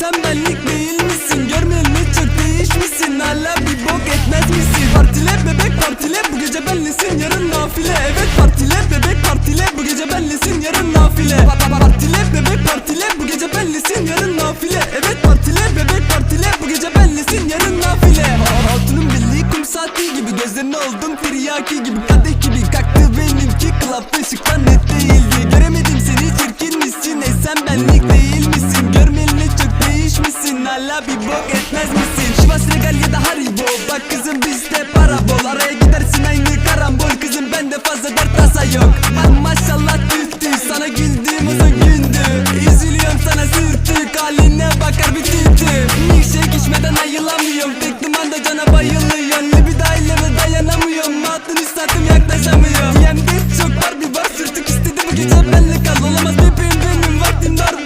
sen benlik değil misin? Görmeyeli çok değişmişsin Hala bir bok etmez misin? Partile bebek partile. Bu gece benlesin yarın nafile. Evet partile bebek partile. Bu gece benlesin yarın nafile. Pa- pa- Partile bebek partile. Bu gece benlesin yarın nafile. Evet partile bebek partile. Bu gece benlesin yarın nafile. Hatunun bildiği kum saati gibi Gözlerine oldum tiryaki gibi. Kadeh gibi kalktı benimki. Klapta ışıktan net bir bok etmez misin? Şivas regal ya da haribo. Bak kızım bizde para bol Araya gidersin aynı karambol. Kızım bende fazla dert tasa yok. Ama maşallah tüttü Sana güldüğüm uzun gündü Üzülüyorum sana sürtük. Haline bakar bir tüttü Milkshake şey içmeden ayılamıyorum. Tek dumanda cana bayılıyorum. Libido aileme dayanamıyorum. Altını satım yaklaşamıyorum.